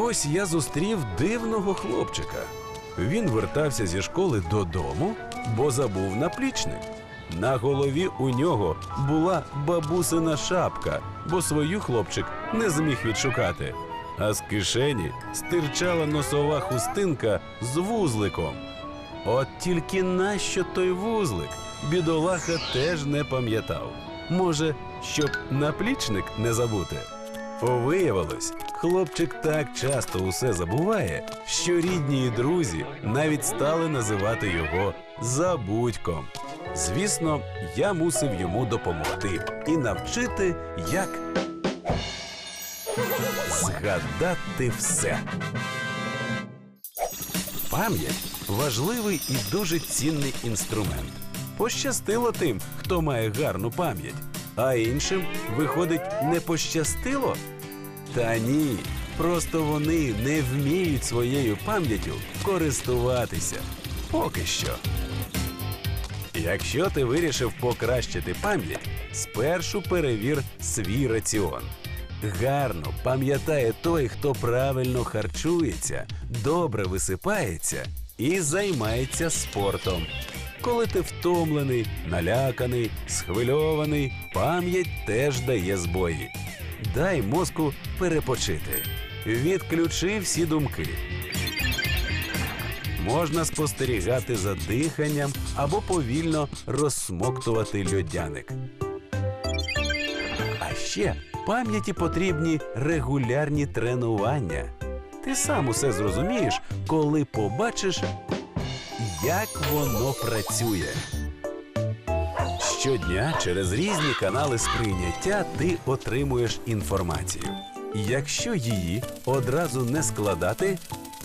Якось я зустрів дивного хлопчика. Він вертався зі школи додому, бо забув наплічник. На голові у нього була бабусина шапка, бо свою хлопчик не зміг відшукати. А з кишені стирчала носова хустинка з вузликом. От тільки нащо той вузлик? Бідолаха теж не пам'ятав. Може, щоб наплічник не забути? Виявилось, хлопчик так часто усе забуває, що рідні і друзі навіть стали називати його забудьком. Звісно, я мусив йому допомогти і навчити, як згадати все. Пам'ять важливий і дуже цінний інструмент. Пощастило тим, хто має гарну пам'ять, а іншим, виходить, не пощастило? Та ні, просто вони не вміють своєю пам'яттю користуватися. Поки що. Якщо ти вирішив покращити пам'ять, спершу перевір свій раціон. Гарно пам'ятає той, хто правильно харчується, добре висипається і займається спортом. Коли ти втомлений, наляканий, схвильований, пам'ять теж дає збої. Дай мозку перепочити. Відключи всі думки. Можна спостерігати за диханням або повільно розсмоктувати льодяник. А ще пам'яті потрібні регулярні тренування. Ти сам усе зрозумієш, коли побачиш, як воно працює. Щодня через різні канали сприйняття ти отримуєш інформацію. Якщо її одразу не складати,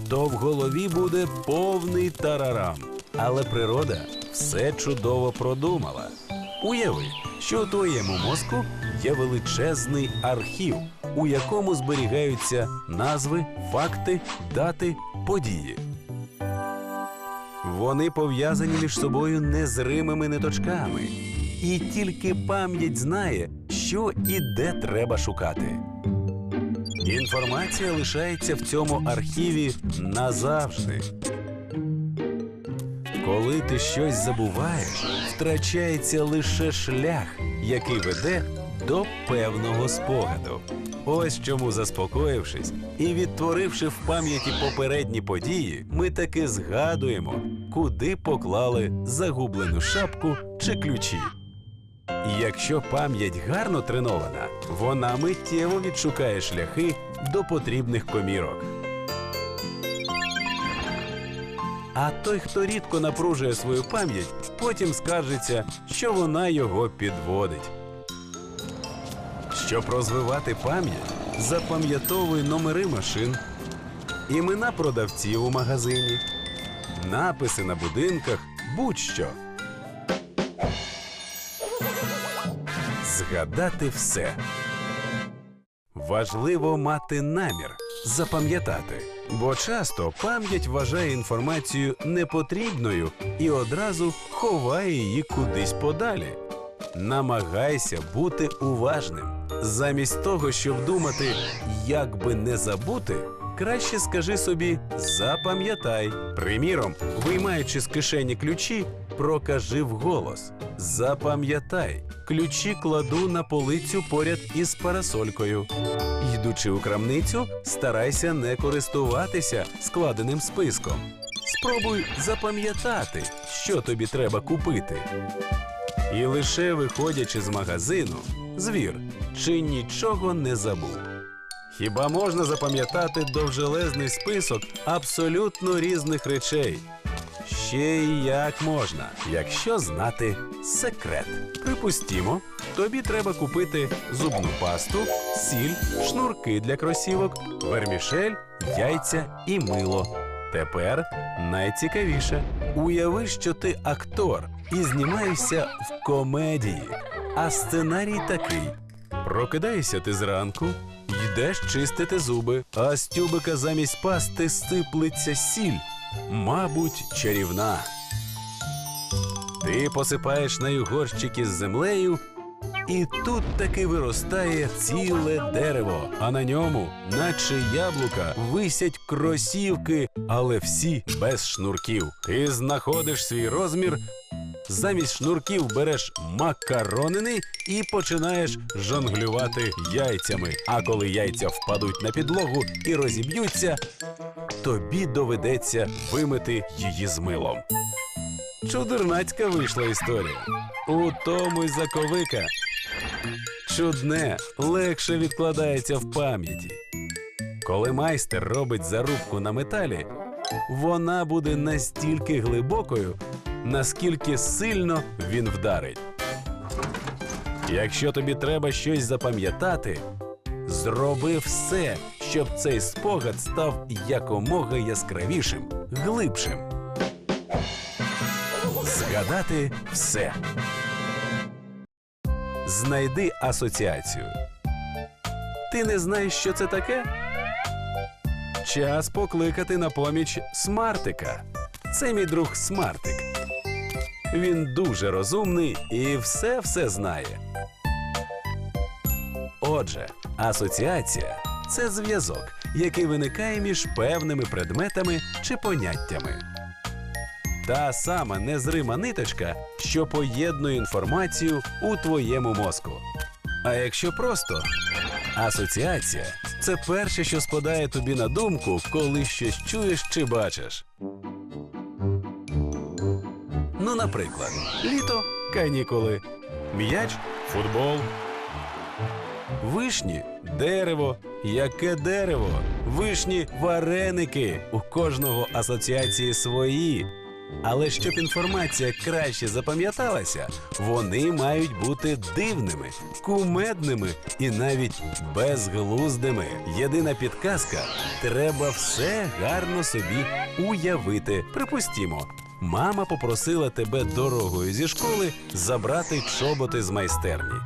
то в голові буде повний тарарам. Але природа все чудово продумала. Уяви, що у твоєму мозку є величезний архів, у якому зберігаються назви, факти, дати, події. Вони пов'язані між собою незримими ниточками. І тільки пам'ять знає, що і де треба шукати. Інформація лишається в цьому архіві назавжди. Коли ти щось забуваєш, втрачається лише шлях, який веде до певного спогаду. Ось чому, заспокоївшись і відтворивши в пам'яті попередні події, ми таки згадуємо, куди поклали загублену шапку чи ключі. Якщо пам'ять гарно тренована, вона миттєво відшукає шляхи до потрібних комірок. А той, хто рідко напружує свою пам'ять, потім скаржиться, що вона його підводить. Щоб розвивати пам'ять, запам'ятовуй номери машин, імена продавців у магазині, написи на будинках, будь-що. Згадати все. Важливо мати намір запам'ятати, бо часто пам'ять вважає інформацію непотрібною і одразу ховає її кудись подалі. Намагайся бути уважним. Замість того, щоб думати, як би не забути, краще скажи собі запам'ятай. Приміром, виймаючи з кишені ключі, прокажи вголос. Запам'ятай, ключі кладу на полицю поряд із парасолькою. Йдучи у крамницю, старайся не користуватися складеним списком. Спробуй запам'ятати, що тобі треба купити. І лише виходячи з магазину, звір, чи нічого не забув. Хіба можна запам'ятати довжелезний список абсолютно різних речей? Ще й як можна, якщо знати секрет. Припустімо, тобі треба купити зубну пасту, сіль, шнурки для кросівок, вермішель, яйця і мило. Тепер найцікавіше. Уяви, що ти актор і знімаєшся в комедії. А сценарій такий: прокидаєшся ти зранку, йдеш чистити зуби, а з тюбика замість пасти сиплеться сіль. Мабуть, чарівна. Ти посипаєш нею горщики з землею І тут таки виростає ціле дерево, а на ньому, наче яблука, висять кросівки, але всі без шнурків. Ти знаходиш свій розмір. Замість шнурків береш макаронини і починаєш жонглювати яйцями. А коли яйця впадуть на підлогу і розіб'ються, тобі доведеться вимити її з милом. Чудернацька вийшла історія. У тому й заковика. Чудне легше відкладається в пам'яті. Коли майстер робить зарубку на металі, вона буде настільки глибокою, наскільки сильно він вдарить. Якщо тобі треба щось запам'ятати, зроби все, щоб цей спогад став якомога яскравішим, глибшим. Згадати все. Знайди асоціацію. Ти не знаєш, що це таке? Час покликати на поміч смартика. Це мій друг Смартик. Він дуже розумний і все все знає. Отже, асоціація це зв'язок, який виникає між певними предметами чи поняттями. Та сама незрима ниточка, що поєднує інформацію у твоєму мозку. А якщо просто асоціація це перше, що спадає тобі на думку, коли щось чуєш чи бачиш. Ну, наприклад, літо канікули, м'яч футбол. Вишні дерево. Яке дерево? Вишні вареники. У кожного асоціації свої. Але щоб інформація краще запам'яталася, вони мають бути дивними, кумедними і навіть безглуздими. Єдина підказка треба все гарно собі уявити. Припустімо, мама попросила тебе дорогою зі школи забрати чоботи з майстерні.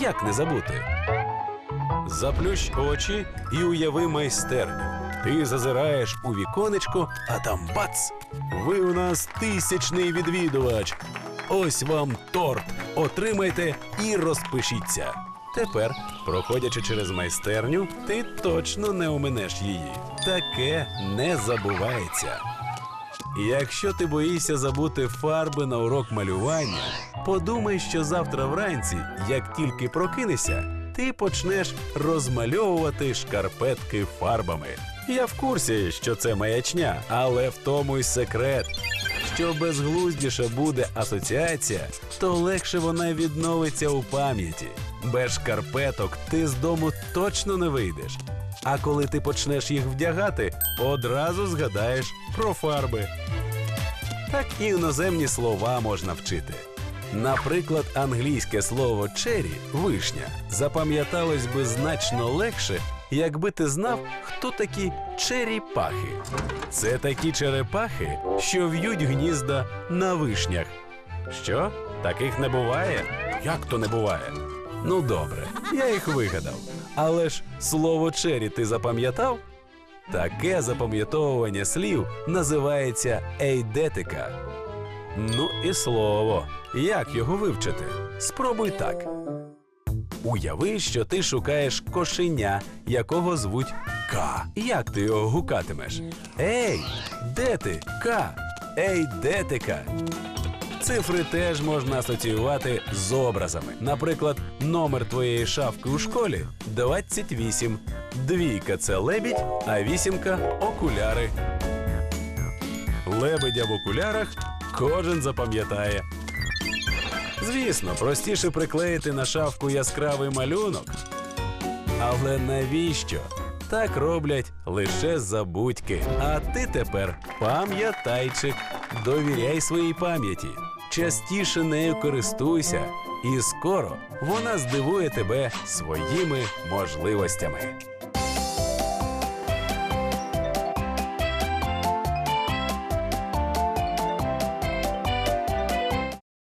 Як не забути? Заплющ очі і уяви майстерню. Ти зазираєш у віконечко, а там бац! Ви у нас тисячний відвідувач. Ось вам торт. Отримайте і розпишіться. Тепер, проходячи через майстерню, ти точно не оминеш її. Таке не забувається. Якщо ти боїшся забути фарби на урок малювання, подумай, що завтра вранці, як тільки прокинешся, ти почнеш розмальовувати шкарпетки фарбами. Я в курсі, що це маячня, але в тому й секрет. Що безглуздіша буде асоціація, то легше вона відновиться у пам'яті. Без шкарпеток ти з дому точно не вийдеш. А коли ти почнеш їх вдягати, одразу згадаєш про фарби. Так і іноземні слова можна вчити. Наприклад, англійське слово чері вишня запам'яталось би значно легше, якби ти знав, хто такі черепахи. Це такі черепахи, що в'ють гнізда на вишнях. Що? Таких не буває? Як то не буває? Ну добре, я їх вигадав. Але ж слово чері ти запам'ятав? Таке запам'ятовування слів називається ейдетика. Ну і слово. Як його вивчити? Спробуй так. Уяви, що ти шукаєш кошеня, якого звуть К. Як ти його гукатимеш? Ей, де ти? К. Ей, де ти К? Цифри теж можна асоціювати з образами. Наприклад, номер твоєї шафки у школі 28. Двійка це лебідь, а вісімка окуляри. Лебедя в окулярах кожен запам'ятає. Звісно, простіше приклеїти на шафку яскравий малюнок. Але навіщо? Так роблять лише забудьки. А ти тепер пам'ятайчик. Довіряй своїй пам'яті. Частіше нею користуйся, і скоро вона здивує тебе своїми можливостями.